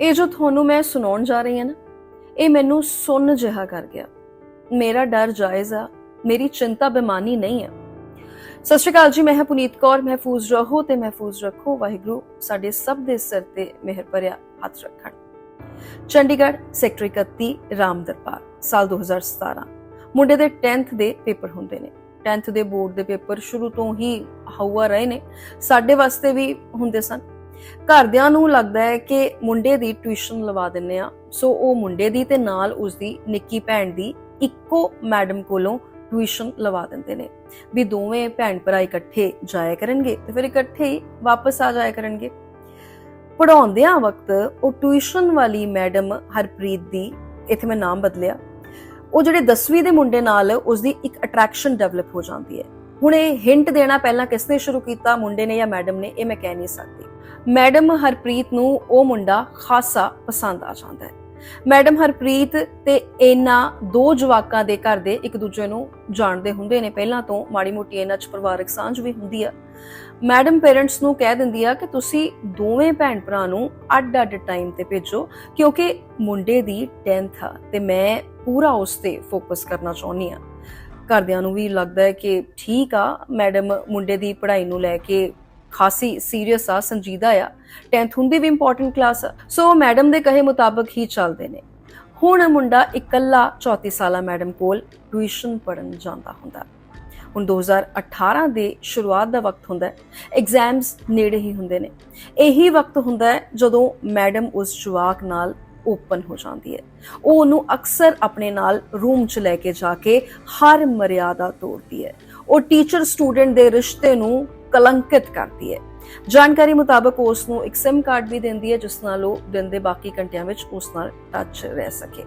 ਇਹ ਜੋ ਤੁਹਾਨੂੰ ਮੈਂ ਸੁਣਾਉਣ ਜਾ ਰਹੀ ਹਾਂ ਨਾ, ਇਹ ਮੈਨੂੰ ਸੁੰਨ ਜਿਹਾ ਕਰ ਗਿਆ। ਮੇਰਾ ਡਰ ਜਾਇਜ਼ ਆ, ਮੇਰੀ ਚਿੰਤਾ ਬੇਮਾਨੀ ਨਹੀਂ ਹੈ ਸਤਿ ਸ਼੍ਰੀ ਅਕਾਲ ਜੀ, ਮੈਂ ਹਾਂ ਪੁਨੀਤ ਕੌਰ, ਮਹਿਫੂਜ਼ ਰਹੋ ਤੇ ਮਹਿਫੂਜ਼ ਰੱਖੋ। ਵਾਹਿਗੁਰੂ ਸਾਡੇ ਸਭ ਦੇ ਸਿਰ ਤੇ ਮਿਹਰ ਭਰਿਆ ਹੱਥ ਰੱਖਣ। ਚੰਡੀਗੜ੍ਹ ਸੈਕਟਰ 31 ਰਾਮ ਦਰਬਾਰ, ਸਾਲ 2017 ਮੁੰਡੇ ਦੇ 10th ਦੇ ਪੇਪਰ ਹੁੰਦੇ ਨੇ। 10th ਦੇ ਬੋਰਡ ਦੇ ਪੇਪਰ ਸ਼ੁਰੂ ਤੋਂ ਹੀ ਹਵਾ ਰਹੇ ਨੇ। ਸਾਡੇ ਵਾਸਤੇ ਵੀ ਹੁੰਦੇ ਸਨ। ਘਰਦਿਆਂ ਨੂੰ ਲੱਗਦਾ ਹੈ ਕਿ ਮੁੰਡੇ ਦੀ ਟਿਊਸ਼ਨ ਲਵਾ ਦਿੰਨੇ ਆ ਸੋ ਉਹ ਮੁੰਡੇ ਦੀ ਤੇ ਨਾਲ ਉਸ ਦੀ ਨਿੱਕੀ ਭੈਣ ਦੀ ਇੱਕੋ ਮੈਡਮ ਕੋਲੋਂ ਟਿਊਸ਼ਨ ਲਵਾ ਦਿੰਦੇ ਨੇ। ਵੀ ਦੋਵੇਂ ਭੈਣ ਭਰਾ ਇਕੱਠੇ ਜਾਇਆ ਕਰਨਗੇ ਤੇ ਫਿਰ ਇਕੱਠੇ ਹੀ ਵਾਪਸ ਆ ਜਾਇਆ ਕਰਨਗੇ। ਪੜਾਉਂਦਿਆਂ ਵਕਤ ਉਹ ਟਿਊਸ਼ਨ ਵਾਲੀ ਮੈਡਮ ਹਰਪ੍ਰੀਤ ਦੀ, ਇੱਥੇ ਮੈਂ ਨਾਮ ਬਦਲਿਆ, ਉਹ ਜਿਹੜੇ 10ਵੀਂ ਦੇ ਮੁੰਡੇ ਨਾਲ ਉਸ ਦੀ ਇੱਕ ਅਟਰੈਕਸ਼ਨ ਡਿਵੈਲਪ ਹੋ ਜਾਂਦੀ ਹੈ। ਹੁਣ ਇਹ ਹਿੰਟ ਦੇਣਾ ਪਹਿਲਾਂ ਕਿਸ ਨੇ ਸ਼ੁਰੂ ਕੀਤਾ, ਮੁੰਡੇ ਨੇ ਜਾਂ ਮੈਡਮ ਨੇ, ਇਹ ਮੈਂ ਕਹਿ ਨਹੀਂ ਸਕਦੀ। ਮੈਡਮ ਹਰਪ੍ਰੀਤ ਨੂੰ ਉਹ ਮੁੰਡਾ ਖਾਸਾ ਪਸੰਦ ਆ ਜਾਂਦਾ ਹੈ। ਮੈਡਮ ਹਰਪ੍ਰੀਤ ਤੇ ਇਹਨਾਂ ਦੋ ਜਵਾਕਾਂ ਦੇ ਘਰ ਦੇ ਇੱਕ ਦੂਜੇ ਨੂੰ ਜਾਣਦੇ ਹੁੰਦੇ ਨੇ। ਪਹਿਲਾਂ ਤੋਂ ਮਾੜੀ ਮੋਟੀ ਇਹਨਾਂ 'ਚ ਪਰਿਵਾਰਕ ਸਾਂਝ ਵੀ ਹੁੰਦੀ ਆ। ਮੈਡਮ ਪੇਰੈਂਟਸ ਨੂੰ ਕਹਿ ਦਿੰਦੀ ਆ ਕਿ ਤੁਸੀਂ ਦੋਵੇਂ ਭੈਣ ਭਰਾ ਨੂੰ ਅੱਡ-ਅੱਡ ਟਾਈਮ ਤੇ ਭੇਜੋ, ਕਿਉਂਕਿ ਮੁੰਡੇ ਦੀ 10th ਆ ਤੇ ਮੈਂ ਪੂਰਾ ਉਸ ਤੇ ਫੋਕਸ ਕਰਨਾ ਚਾਹੁੰਦੀ ਆ। ਘਰਦਿਆਂ ਨੂੰ ਵੀ ਲੱਗਦਾ ਹੈ ਕਿ ਠੀਕ ਆ, ਮੈਡਮ ਮੁੰਡੇ ਦੀ ਪੜ੍ਹਾਈ ਨੂੰ ਲੈ ਕੇ ਖਾਸੀ ਸੀਰੀਅਸ ਆ, ਸੰਜੀਦਾ ਆ। 10th ਹੁੰਦੀ ਵੀ ਇੰਪੋਰਟੈਂਟ ਕਲਾਸ ਆ ਸੋ ਮੈਡਮ ਦੇ ਕਹੇ ਮੁਤਾਬਕ ਹੀ ਚੱਲਦੇ ਨੇ। ਹੁਣ ਮੁੰਡਾ ਇਕੱਲਾ 34 ਸਾਲਾ ਮੈਡਮ ਕੋਲ ਟਿਊਸ਼ਨ ਪੜਨ ਜਾਂਦਾ ਹੁੰਦਾ। ਹੁਣ 2018 ਦੇ ਸ਼ੁਰੂਆਤ ਦਾ ਵਕਤ ਹੁੰਦਾ ਹੈ। ਐਗਜ਼ਾਮਸ ਨੇੜੇ ਹੀ ਹੁੰਦੇ ਨੇ। ਇਹੀ ਵਕਤ ਹੁੰਦਾ ਹੈ ਜਦੋਂ ਮੈਡਮ ਉਸ ਜਵਾਕ ਨਾਲ ਓਪਨ ਹੋ ਜਾਂਦੀ ਹੈ। ਉਹ ਉਹਨੂੰ ਅਕਸਰ ਆਪਣੇ ਨਾਲ ਰੂਮ 'ਚ ਲੈ ਕੇ ਜਾ ਕੇ ਹਰ ਮਰਿਆਦਾ ਤੋੜਦੀ ਹੈ। ਉਹ ਟੀਚਰ ਸਟੂਡੈਂਟ ਦੇ ਰਿਸ਼ਤੇ ਨੂੰ ਕਲੰਕਿਤ ਕਰਦੀ ਹੈ। ਜਾਣਕਾਰੀ ਮੁਤਾਬਕ ਉਸ ਨੂੰ ਇੱਕ ਸਿਮ ਕਾਰਡ ਵੀ ਦਿੰਦੀ ਹੈ, ਜਿਸ ਨਾਲ ਉਹ ਦਿਨ ਦੇ ਬਾਕੀ ਘੰਟਿਆਂ ਵਿੱਚ ਉਸ ਨਾਲ ਟੱਚ ਰਹਿ ਸਕੇ।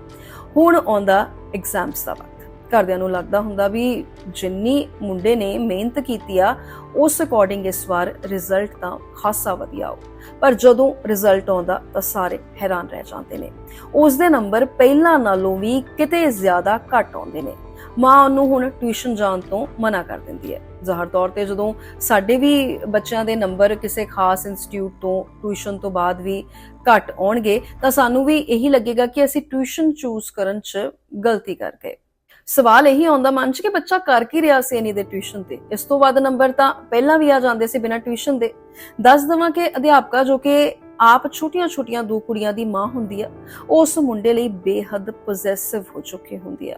ਹੁਣ ਆਉਂਦਾ ਐਗਜ਼ਾਮਸ ਦਾ ਵਕਤ। ਘਰਦਿਆਂ ਨੂੰ ਲੱਗਦਾ ਹੁੰਦਾ ਵੀ ਜਿੰਨੀ ਮੁੰਡੇ ਨੇ ਮਿਹਨਤ ਕੀਤੀ ਆ, ਉਸ ਅਕੋਰਡਿੰਗ ਇਸ ਵਾਰ ਰਿਜ਼ਲਟ ਤਾਂ ਖਾਸਾ ਵਧੀਆ ਆਉ ਪਰ ਜਦੋਂ ਰਿਜ਼ਲਟ ਆਉਂਦਾ ਤਾਂ ਸਾਰੇ ਹੈਰਾਨ ਰਹਿ ਜਾਂਦੇ ਨੇ। ਉਸ ਦੇ ਨੰਬਰ ਪਹਿਲਾਂ ਨਾਲੋਂ ਵੀ ਕਿਤੇ ਜ਼ਿਆਦਾ ਘੱਟ ਆਉਂਦੇ ਨੇ। ਮਾਂ ਉਹਨੂੰ ਹੁਣ ਟਿਊਸ਼ਨ ਜਾਣ ਤੋਂ ਮਨਾ ਕਰ ਦਿੰਦੀ ਹੈ। ਜ਼ਾਹਰ ਤੌਰ ਤੇ ਜਦੋਂ ਸਾਡੇ ਵੀ ਬੱਚਿਆਂ ਦੇ ਨੰਬਰ ਕਿਸੇ ਖਾਸ ਇੰਸਟੀਚਿਊਟ ਤੋਂ, ਟਿਊਸ਼ਨ ਤੋਂ ਬਾਅਦ ਵੀ ਘੱਟ ਆਉਣਗੇ, ਤਾਂ ਸਾਨੂੰ ਵੀ ਇਹੀ ਲੱਗੇਗਾ ਕਿ ਅਸੀਂ ਟਿਊਸ਼ਨ ਚੂਜ਼ ਕਰਨ 'ਚ ਗਲਤੀ ਕਰ ਗਏ ਸਵਾਲ ਇਹੀ ਆਉਂਦਾ ਮਨ 'ਚ ਕਿ ਬੱਚਾ ਕਰ ਕੀ ਰਿਹਾ ਸੀ ਇਨੀ ਦੇ ਟਿਊਸ਼ਨ ਤੇ? ਇਸ ਤੋਂ ਬਾਅਦ ਨੰਬਰ ਤਾਂ ਪਹਿਲਾਂ ਵੀ ਆ ਜਾਂਦੇ ਸੀ ਬਿਨਾਂ ਟਿਊਸ਼ਨ ਦੇ। ਦੱਸ ਦਵਾਂ ਕਿ ਅਧਿਆਪਕਾ ਜੋ ਕਿ ਆਪ ਛੋਟੀਆਂ-ਛੋਟੀਆਂ ਦੋ ਕੁੜੀਆਂ ਦੀ ਮਾਂ ਹੁੰਦੀ ਆ, ਉਸ ਮੁੰਡੇ ਲਈ ਬੇਹੱਦ ਪੋਜੈਸਿਵ ਹੋ ਚੁੱਕੀ ਹੁੰਦੀ ਆ।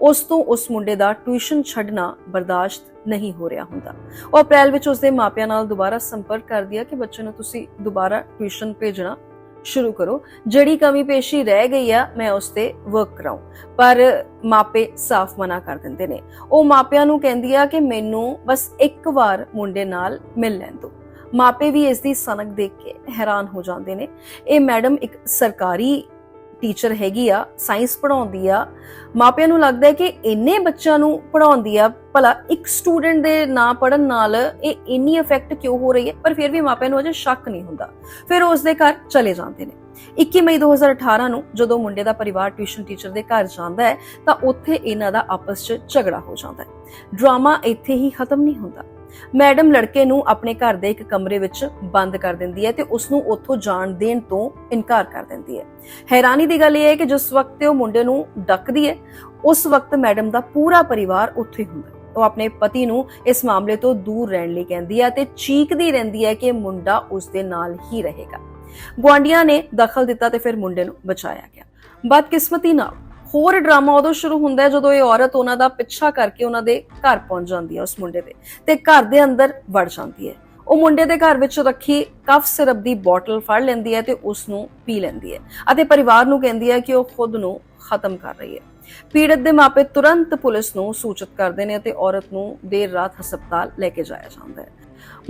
ਉਸ ਤੋਂ ਉਸ ਮੁੰਡੇ ਦਾ ਟਿਊਸ਼ਨ ਛੱਡਣਾ ਬਰਦਾਸ਼ਤ ਨਹੀਂ ਹੋ ਰਿਹਾ ਹੁੰਦਾ। ਉਹ ਅਪ੍ਰੈਲ ਵਿੱਚ ਉਸਦੇ ਮਾਪਿਆਂ ਨਾਲ ਦੁਬਾਰਾ ਸੰਪਰਕ ਕਰਦੀ ਆ ਕਿ ਬੱਚੇ ਨੂੰ ਤੁਸੀਂ ਦੁਬਾਰਾ ਟਿਊਸ਼ਨ ਭੇਜਣਾ ਸ਼ੁਰੂ ਕਰੋ। ਜਿਹੜੀ ਕਮੀ ਪੇਸ਼ੀ ਰਹਿ ਗਈ ਆ, ਮੈਂ ਉਸ ਤੇ ਵਰਕ ਕਰਾਉ ਪਰ ਮਾਪੇ ਸਾਫ਼ ਮਨਾ ਕਰ ਦਿੰਦੇ ਨੇ। ਉਹ ਮਾਪਿਆਂ ਨੂੰ ਕਹਿੰਦੀ ਆ ਕਿ ਮੈਨੂੰ ਬਸ ਇੱਕ ਵਾਰ ਮੁੰਡੇ ਨਾਲ ਮਿਲ ਲੈਣ ਦਿਓ। ਮਾਪੇ ਵੀ ਇਸ ਦੀ ਸਨਕ ਦੇਖ ਕੇ ਹੈਰਾਨ ਹੋ ਜਾਂਦੇ ਨੇ। ਇਹ ਮੈਡਮ ਇੱਕ ਸਰਕਾਰੀ ਟੀਚਰ ਹੈਗੀ ਆ, ਸਾਇੰਸ ਪੜਾਉਂਦੀ ਆ। ਮਾਪਿਆਂ ਨੂੰ ਲੱਗਦਾ ਹੈ ਕਿ ਇੰਨੇ ਬੱਚਿਆਂ ਨੂੰ ਪੜਾਉਂਦੀ ਆ, ਭਲਾ ਇੱਕ ਸਟੂਡੈਂਟ ਦੇ ਨਾ ਪੜਨ ਨਾਲ ਇਹ ਇੰਨੀ ਇਫੈਕਟ ਕਿਉਂ ਹੋ ਰਹੀ ਹੈ? ਪਰ ਫਿਰ ਵੀ ਮਾਪਿਆਂ ਨੂੰ ਅਜੇ ਸ਼ੱਕ ਨਹੀਂ ਹੁੰਦਾ। ਫਿਰ ਉਸ ਦੇ ਘਰ ਚਲੇ ਜਾਂਦੇ ਨੇ। 21 ਮਈ 2018 ਨੂੰ ਜਦੋਂ ਮੁੰਡੇ ਦਾ ਪਰਿਵਾਰ ਟਿਊਸ਼ਨ ਟੀਚਰ ਦੇ ਘਰ ਜਾਂਦਾ ਹੈ, ਤਾਂ ਉੱਥੇ ਇਹਨਾਂ ਦਾ ਆਪਸ 'ਚ ਝਗੜਾ ਹੋ ਜਾਂਦਾ ਹੈ। ਡਰਾਮਾ ਇੱਥੇ ਹੀ ਖਤਮ ਨਹੀਂ ਹੁੰਦਾ। ਮੈਡਮ ਲੜਕੇ ਨੂੰ ਆਪਣੇ ਘਰ ਦੇ ਇੱਕ ਕਮਰੇ ਵਿੱਚ ਬੰਦ ਕਰ ਦਿੰਦੀ ਹੈ ਤੇ ਉਸ ਨੂੰ ਉੱਥੋਂ ਜਾਣ ਦੇਣ ਤੋਂ ਇਨਕਾਰ ਕਰ ਦਿੰਦੀ ਹੈ। ਹੈਰਾਨੀ ਦੀ ਗੱਲ ਇਹ ਹੈ ਕਿ ਜਿਸ ਵਕਤ ਉਹ ਮੁੰਡੇ ਨੂੰ ਡੱਕਦੀ ਹੈ, ਉਸ ਵਕਤ ਮੈਡਮ ਦਾ ਪੂਰਾ ਪਰਿਵਾਰ ਉੱਥੇ ਹੁੰਦਾ ਉਹ ਆਪਣੇ ਪਤੀ ਨੂੰ ਇਸ ਮਾਮਲੇ ਤੋਂ ਦੂਰ ਰਹਿਣ ਲਈ ਕਹਿੰਦੀ ਹੈ ਤੇ ਚੀਕਦੀ ਰਹਿੰਦੀ ਹੈ ਕਿ ਮੁੰਡਾ ਉਸ ਦੇ ਨਾਲ ਹੀ ਰਹੇਗਾ। ਗੁਆਂਢੀਆਂ ਨੇ ਦਖਲ ਦਿੱਤਾ ਤੇ ਫਿਰ ਮੁੰਡੇ ਨੂੰ ਬਚਾਇਆ ਗਿਆ। ਬਦਕਿਸਮਤੀ ਨਾਲ ਹੋਰ ਡਰਾਮਾ ਉਦੋਂ ਸ਼ੁਰੂ ਹੁੰਦਾ ਹੈ ਜਦੋਂ ਇਹ ਔਰਤ ਉਹਨਾਂ ਦਾ ਪਿੱਛਾ ਕਰਕੇ ਉਹਨਾਂ ਦੇ ਘਰ ਪਹੁੰਚ ਜਾਂਦੀ ਹੈ ਉਸ ਮੁੰਡੇ ਦੇ ਤੇ ਘਰ ਦੇ ਅੰਦਰ ਵੜ ਜਾਂਦੀ ਹੈ। ਉਹ ਮੁੰਡੇ ਦੇ ਘਰ ਵਿੱਚ ਰੱਖੀ ਕਫ ਸਿਰਪ ਦੀ ਬੋਟਲ ਫੜ ਲੈਂਦੀ ਹੈ ਤੇ ਉਸ ਨੂੰ ਪੀ ਲੈਂਦੀ ਹੈ ਅਤੇ ਪਰਿਵਾਰ ਨੂੰ ਕਹਿੰਦੀ ਹੈ ਕਿ ਉਹ ਖੁਦ ਨੂੰ ਖਤਮ ਕਰ ਰਹੀ ਹੈ। ਪੀੜਤ ਦੇ ਮਾਪੇ ਤੁਰੰਤ ਪੁਲਿਸ ਨੂੰ ਸੂਚਿਤ ਕਰਦੇ ਨੇ ਅਤੇ ਔਰਤ ਨੂੰ ਦੇਰ ਰਾਤ ਹਸਪਤਾਲ ਲੈ ਕੇ ਜਾਇਆ ਜਾਂਦਾ ਹੈ।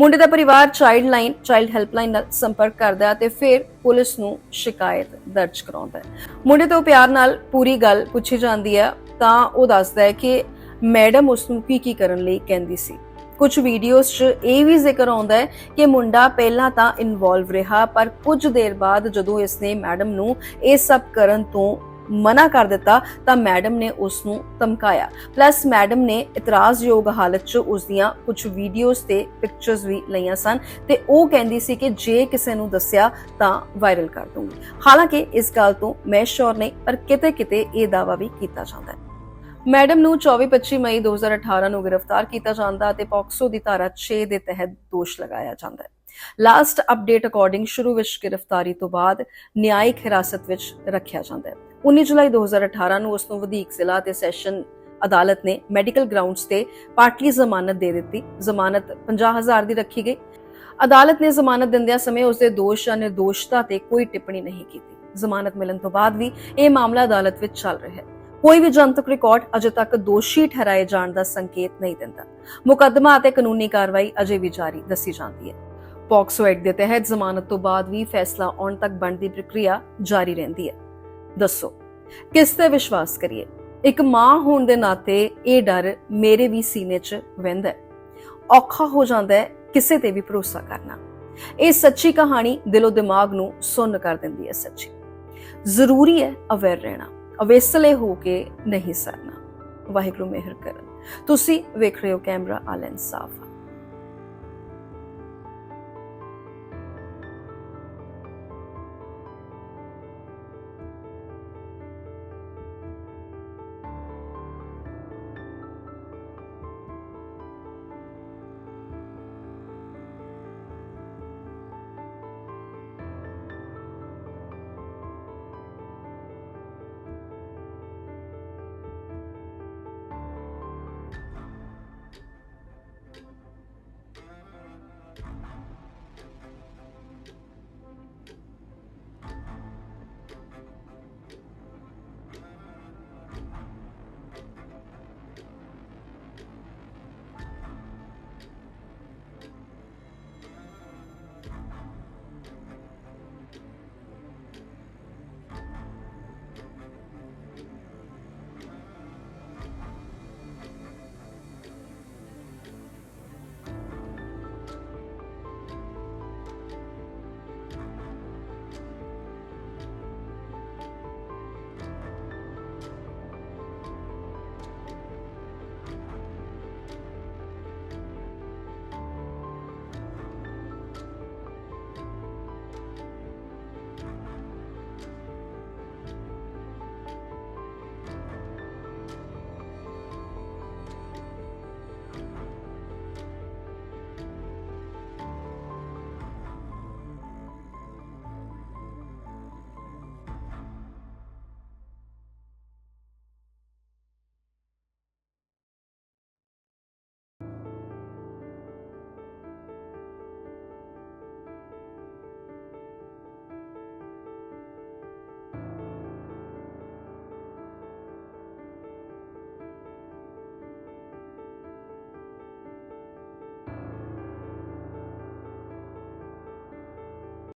ਮੁੰਡੇ ਦਾ ਪਰਿਵਾਰ ਚਾਈਲਡ ਲਾਈਨ ਚਾਈਲਡ ਹੈਲਪਲਾਈਨ ਨਾਲ ਸੰਪਰਕ ਕਰਦਾ ਹੈ ਤੇ ਫਿਰ ਪੁਲਿਸ ਨੂੰ ਸ਼ਿਕਾਇਤ ਦਰਜ ਕਰਾਉਂਦਾ ਹੈ। ਮੁੰਡੇ ਤੋਂ ਪਿਆਰ ਨਾਲ ਪੂਰੀ ਗੱਲ ਪੁੱਛੀ ਜਾਂਦੀ ਹੈ, ਤਾਂ ਉਹ ਦੱਸਦਾ ਹੈ ਕਿ ਮੈਡਮ ਉਸ ਨੂੰ ਕੀ ਕੀ ਕਰਨ ਲਈ ਕਹਿੰਦੀ ਸੀ। ਕੁਝ ਵੀਡੀਓਜ਼ 'ਚ ਇਹ ਵੀ ਜ਼ਿਕਰ ਆਉਂਦਾ ਹੈ ਕਿ ਮੁੰਡਾ ਪਹਿਲਾਂ ਤਾਂ ਇਨਵੋਲਵ ਰਿਹਾ, ਪਰ ਕੁਝ ਦੇਰ ਬਾਅਦ ਜਦੋਂ ਇਸਨੇ ਮੈਡਮ ਨੂੰ ਇਹ ਸਭ ਕਰਨ ਤੋਂ ਮਨਾ ਕਰ ਦਿੱਤਾ ਤਾਂ ਮੈਡਮ ਨੇ ਉਸ ਨੂੰ ਧਮਕਾਇਆ। ਪਲੱਸ ਮੈਡਮ ਨੇ ਇਤਰਾਜ਼ਯੋਗ ਹਾਲਤ 'ਚ ਉਸ ਦੀਆਂ ਕੁਝ ਵੀਡੀਓਜ਼ ਤੇ ਪਿਕਚਰਸ ਵੀ ਲਈਆਂ ਸਨ ਤੇ ਉਹ ਕਹਿੰਦੀ ਸੀ ਕਿ ਜੇ ਕਿਸੇ ਨੂੰ ਦੱਸਿਆ ਤਾਂ ਵਾਇਰਲ ਕਰ ਦੂੰਗੀ। ਹਾਲਾਂਕਿ ਇਸ ਗੱਲ ਤੋਂ ਮੈਂ ਸ਼ੋਰ ਨਹੀਂ, ਪਰ ਕਿਤੇ-ਕਿਤੇ ਇਹ ਦਾਵਾ ਵੀ ਕੀਤਾ ਜਾਂਦਾ ਹੈ। ਮੈਡਮ ਨੂੰ 24-25 ਮਈ 2018 ਨੂੰ ਗ੍ਰਿਫਤਾਰ ਕੀਤਾ ਜਾਂਦਾ ਅਤੇ ਪੌਕਸੋ ਦੀ ਧਾਰਾ 6 ਦੇ ਤਹਿਤ ਦੋਸ਼ ਲਗਾਇਆ ਜਾਂਦਾ ਹੈ। ਲਾਸਟ ਅਪਡੇਟ ਅਕੋਰਡਿੰਗ ਸ਼ੁਰੂ ਵਿੱਚ ਗ੍ਰਿਫਤਾਰੀ ਤੋਂ ਬਾਅਦ ਨਿਆਇਕ ਹਿਰਾਸਤ ਵਿੱਚ ਰੱਖਿਆ ਜਾਂਦਾ ਹੈ। 19 ਜੁਲਾਈ 2018 ਨੂੰ ਉਸ ਨੂੰ ਵਧੀਕ ਜ਼ਿਲ੍ਹਾ ਤੇ ਸੈਸ਼ਨ ਅਦਾਲਤ ਨੇ ਮੈਡੀਕਲ ਗਰਾਊਂਡਸ ਤੇ ਪਾਰਟਲੀ ਜ਼ਮਾਨਤ ਦੇ ਦਿੱਤੀ। ਜ਼ਮਾਨਤ 50000 ਦੀ ਰੱਖੀ ਗਈ। ਅਦਾਲਤ ਨੇ ਜ਼ਮਾਨਤ ਦਿੰਦਿਆਂ ਸਮੇਂ ਉਸ ਦੇ ਦੋਸ਼ ਜਾਂ ਨਿਰਦੋਸ਼ਤਾ ਤੇ ਕੋਈ ਟਿੱਪਣੀ ਨਹੀਂ ਕੀਤੀ। ਜ਼ਮਾਨਤ ਮਿਲਣ ਤੋਂ ਬਾਅਦ ਵੀ ਇਹ ਮਾਮਲਾ ਅਦਾਲਤ ਵਿੱਚ ਚੱਲ ਰਿਹਾ ਹੈ। ਕੋਈ ਵੀ ਜਨਤਕ ਰਿਕਾਰਡ ਅਜੇ ਤੱਕ ਦੋਸ਼ੀ ਠਹਿਰਾਏ ਜਾਣ ਦਾ ਸੰਕੇਤ ਨਹੀਂ ਦਿੰਦਾ। ਮੁਕੱਦਮਾ ਅਤੇ ਕਾਨੂੰਨੀ ਕਾਰਵਾਈ ਅਜੇ ਵੀ ਜਾਰੀ ਦੱਸੀ ਜਾਂਦੀ ਹੈ। ਪੌਕਸੋ ਐਕਟ ਦੇ ਤਹਿਤ ਜ਼ਮਾਨਤ ਤੋਂ ਬਾਅਦ ਵੀ ਫੈਸਲਾ ਆਉਣ ਤੱਕ ਬਣਦੀ ਪ੍ਰਕਿਰਿਆ ਜਾਰੀ ਰਹਿੰਦੀ ਹੈ। ਦੱਸੋ, ਕਿਸ ਤੇ ਵਿਸ਼ਵਾਸ ਕਰੀਏ? ਇੱਕ ਮਾਂ ਹੋਣ ਦੇ ਨਾਤੇ ਇਹ ਡਰ ਮੇਰੇ ਵੀ ਸੀਨੇ 'ਚ ਵਹਿੰਦਾ ਔਖਾ ਹੋ ਜਾਂਦਾ ਹੈ ਕਿਸੇ ਤੇ ਵੀ ਭਰੋਸਾ ਕਰਨਾ। ਇਹ ਸੱਚੀ ਕਹਾਣੀ ਦਿਲੋਂ ਦਿਮਾਗ ਨੂੰ ਸੁੰਨ ਕਰ ਦਿੰਦੀ ਹੈ ਸੱਚੀ। ਜ਼ਰੂਰੀ ਹੈ ਅਵੇਅਰ ਰਹਿਣਾ, ਅਵੇਸਲੇ ਹੋ ਕੇ ਨਹੀਂ ਸਰਨਾ। ਵਾਹਿਗੁਰੂ ਮਿਹਰ ਕਰਨ। ਤੁਸੀਂ ਵੇਖ ਰਹੇ ਹੋ ਕੈਮਰਾ ਆਲ ਇਨਸਾਫ